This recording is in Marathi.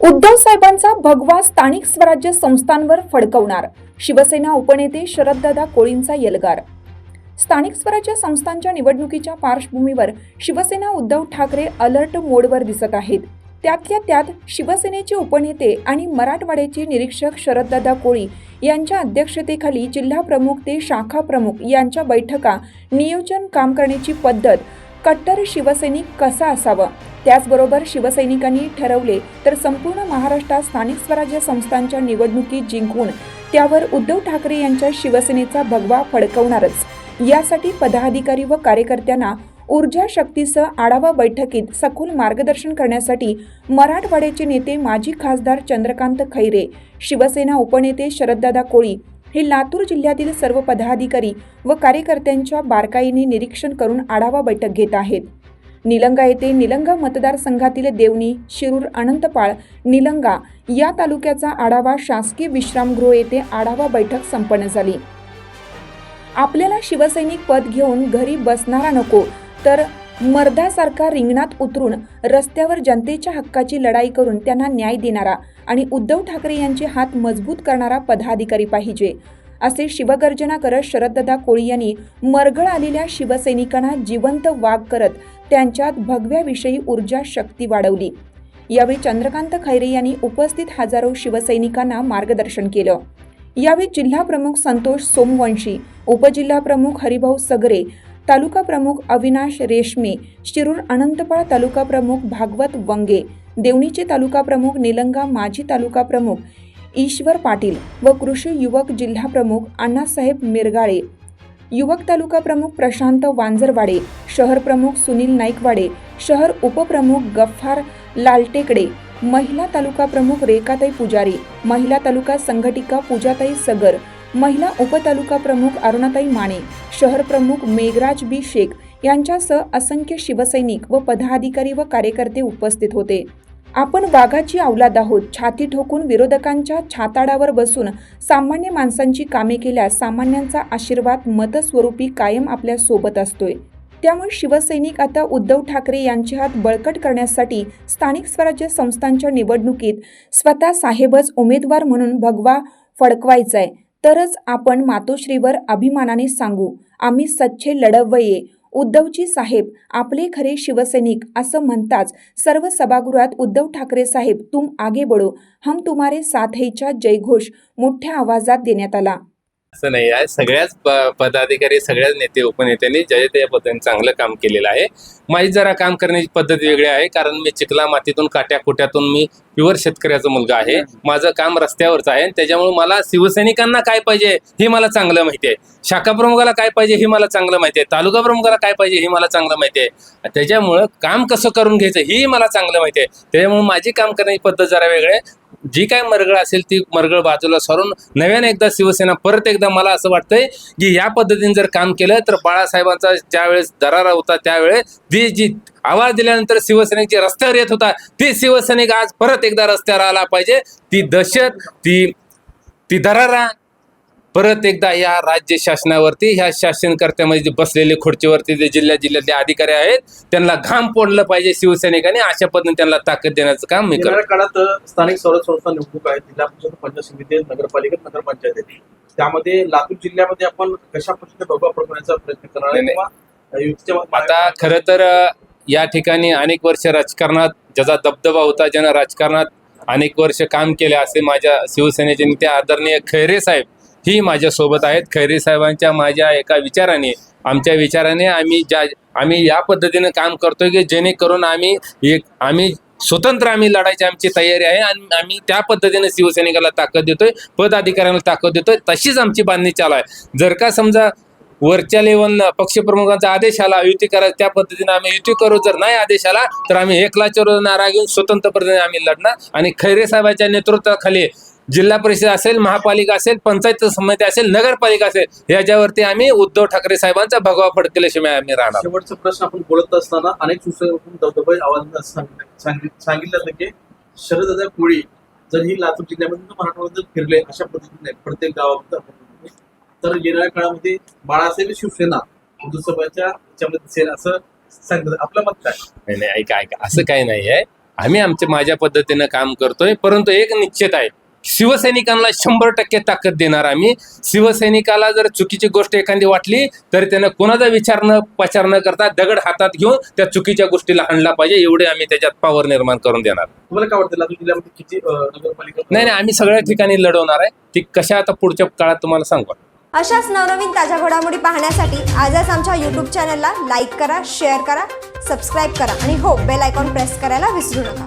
उद्धव साहेबांचा भगवा स्थानिक स्वराज्य संस्थांवर फडकवणार. शिवसेना उपनेते शरददादा कोळींचा यलगार. स्थानिक स्वराज्य संस्थांच्या निवडणुकीच्या पार्श्वभूमीवर शिवसेना उद्धव ठाकरे अलर्ट मोडवर दिसत आहेत. त्यातल्या त्यात शिवसेनेचे उपनेते आणि मराठवाड्याचे निरीक्षक शरददादा कोळी यांच्या अध्यक्षतेखाली जिल्हा प्रमुख ते शाखा प्रमुख यांच्या बैठका नियोजन काम करण्याची पद्धत कट्टर शिवसैनिक कसा असावा? त्याचबरोबर शिवसैनिकांनी ठरवले तर संपूर्ण महाराष्ट्रात स्थानिक स्वराज्य संस्थांच्या निवडणुकीत जिंकून त्यावर उद्धव ठाकरे यांच्या शिवसेनेचा भगवा फडकवणारच. यासाठी पदाधिकारी व कार्यकर्त्यांना ऊर्जा शक्तीसह आढावा बैठकीत सखोल मार्गदर्शन करण्यासाठी मराठवाड्याचे नेते माजी खासदार चंद्रकांत खैरे शिवसेना उपनेते शरददादा कोळी हे लातूर जिल्ह्यातील सर्व पदाधिकारी व कार्यकर्त्यांच्या बारकाईने निरीक्षण करून आढावा बैठक घेत आहेत. निलंगा येथे निलंगा मतदारसंघातील देवणी शिरूर अनंतपाळ निलंगा या तालुक्याचा आढावा शासकीय विश्रामगृह येथे आढावा बैठक संपन्न झाली. आपल्याला शिवसैनिक पद घेऊन घरी बसणारा नको तर मर्दासारखा रिंगणात उतरून रस्त्यावर जनतेच्या हक्काची लढाई करून त्यांना न्याय देणारा आणि उद्धव ठाकरे यांचे हात मजबूत करणारा पदाधिकारी पाहिजे. असे शिवगर्जना करत शरददादा कोळी यांनी मरगळ आलेल्या शिवसैनिकांना जिवंत वाघ करत त्यांच्यात भगव्याविषयी ऊर्जा शक्ती वाढवली. यावेळी चंद्रकांत खैरे यांनी उपस्थित हजारो शिवसैनिकांना मार्गदर्शन केलं. यावेळी जिल्हा प्रमुख संतोष सोमवंशी उपजिल्हा प्रमुख हरिभाऊ सगरे तालुका प्रमुख अविनाश रेशमे शिरूर अनंतपाळ तालुका प्रमुख भागवत वंगे देवणीचे तालुका प्रमुख निलंगा माजी तालुका प्रमुख ईश्वर पाटील व कृषी युवक जिल्हाप्रमुख अण्णासाहेब मिरगाळे. युवक तालुका प्रमुख प्रशांत वांजरवाडे शहर प्रमुख सुनील नाईकवाडे शहर उपप्रमुख गफ्फार लालटेकडे महिला तालुका प्रमुख रेखाताई पुजारी महिला तालुका संघटिका पूजाताई सगर महिला उपतालुका प्रमुख अरुणाताई माने शहर प्रमुख मेघराज बी शेख यांच्यासह असंख्य शिवसैनिक व पदाधिकारी व कार्यकर्ते उपस्थित होते. आपण वाघाची अवलाद आहोत. छाती ठोकून विरोधकांच्या छाताडावर बसून सामान्य माणसांची कामे केल्यास सामान्यांचा आशीर्वाद मतस्वरूपी कायम आपल्यासोबत असतोय. त्यामुळे शिवसैनिक आता उद्धव ठाकरे यांचे हात बळकट करण्यासाठी स्थानिक स्वराज्य संस्थांच्या निवडणुकीत स्वतः साहेबच उमेदवार म्हणून भगवा फडकवायचाय. तरच आपण मातोश्रीवर अभिमानाने सांगू आम्ही सच्चे लढवये. उद्धवजी साहेब आपले खरे शिवसैनिक असं म्हणताच सर्व सभागृहात उद्धव ठाकरे साहेब तुम आगे बढो हम तुम्हारे साथ जयघोष मोठ्या आवाजात देण्यात आला. असं नाही आहे. सगळ्याच पदाधिकारी सगळ्याच नेते उपनेत्यांनी जय त्या पद्धतीने चांगलं काम केलेलं आहे. माझी जरा काम करण्याची पद्धत वेगळी आहे कारण मी चिखला मातीतून काट्या कोट्यातून मी प्युअर शेतकऱ्याचा मुलगा आहे. माझं काम रस्त्यावरच आहे त्याच्यामुळे मला शिवसैनिकांना काय पाहिजे हे मला चांगलं माहिती आहे. शाखा प्रमुखाला काय पाहिजे हे मला चांगलं माहिती आहे. तालुका प्रमुखाला काय पाहिजे हे मला चांगलं माहिती आहे. त्याच्यामुळं काम कसं करून घ्यायचं हेही मला चांगलं माहिती आहे. त्याच्यामुळे माझी काम करण्याची पद्धत जरा वेगळी आहे. जी काय मरगळ असेल ती मरगळ बाजूला सरून नव्याने एकदा शिवसेना परत एकदा मला असं वाटतंय की या पद्धतीने जर काम केलं तर बाळासाहेबांचा ज्यावेळेस दरारा होता त्यावेळेस ती जी आवाज दिल्यानंतर शिवसैनिक जे रस्त्यावर येत होता. ते शिवसैनिक आज परत एकदा रस्त्यावर आला पाहिजे. ती दहशत ती ती दरारा परत एकदा या राज्य शासनावरती ह्या शासनकर्त्यामध्ये जे बसलेले खुर्चीवरती जे जिल्ह्या जिल्ह्यातले अधिकारी आहेत त्यांना घाम पोडलं पाहिजे शिवसैनिकांनी अशा पद्धतीने त्यांना ताकद देण्याचं काम मी करतो. काळात स्थानिक स्वराज्य संस्था निवडणूक आहेत जिल्हा परिषद पंचायत समिती नगरपंचायत त्यामध्ये लातूर जिल्ह्यामध्ये आपण कशा पद्धतीने भगवा पडवण्याचा प्रयत्न करणार आहे आता खरं तर या ठिकाणी अनेक वर्ष राजकारणात ज्याचा दबदबा होता ज्यानं राजकारणात अनेक वर्ष काम केले असे माझ्या शिवसेनेचे नेते आदरणीय खैरे साहेब ही माझ्यासोबत आहेत. खैरे साहेबांच्या माझ्या एका विचाराने आमच्या विचाराने आम्ही ज्या आम्ही या पद्धतीने काम करतोय की जेणेकरून आम्ही एक आम्ही स्वतंत्र आम्ही लढायची आमची तयारी आहे आणि आम्ही त्या पद्धतीने शिवसैनिकाला ताकद देतोय पदाधिकाऱ्यांना ताकद देतोय तशीच आमची बांधणी चालू आहे. जर का समजा वरच्या लेवलनं पक्षप्रमुखांचा आदेश आला युती करा त्या पद्धतीने आम्ही युती करू जर नाही आदेश आला तर आम्ही एकलाच्या नारा घेऊन स्वतंत्र पद्धतीने आम्ही लढणार. आणि खैरे साहेबांच्या नेतृत्वाखाली जिल्हा परिषद असेल महापालिका असेल पंचायत समिती असेल नगरपालिका असेल याच्यावरती आम्ही उद्धव ठाकरे साहेबांचा भगवा फडकेल्याशिवाय आम्ही राहणार. शेवटचा प्रश्न आपण बोलत असताना अनेक सांगितलं की शरददादा कोळी जर ही लातूर जिल्ह्यामध्ये मराठवाड्यात जर फिरले अशा पद्धतीने प्रत्येक बघतो, तर येणाऱ्या काळामध्ये बाळासाहेब शिवसेना याच्यामध्ये दिसेल असं सांगतात. आपलं मत काय? नाही नाही ऐका ऐका. असं काही नाही आहे आम्ही आमच्या माझ्या पद्धतीनं काम करतोय परंतु एक निश्चित आहे. शिवसैनिकांना शंभर टक्के ताकद देणार आम्ही. शिवसैनिकाला जर चुकीची गोष्ट एखादी वाटली तर त्यानं कोणाचा विचार न पचार न करता दगड हातात घेऊन त्या चुकीच्या गोष्टीला आणला पाहिजे एवढे आम्ही त्याच्यात पावर निर्माण करून देणार. तुम्हाला काय वाटतं लातूर जिल्ह्यामध्ये किती नगरपालिका नाही नाही आम्ही सगळ्या ठिकाणी लढवणार आहे. ती कशा आता पुढच्या काळात तुम्हाला सांगू. अशाच नवनवीन ताज्या घडामोडी पाहण्यासाठी आजच आमच्या यूट्यूब चॅनलला लाईक करा शेअर करा सबस्क्राईब करा आणि हो बेल आयकॉन प्रेस करायला विसरू नका.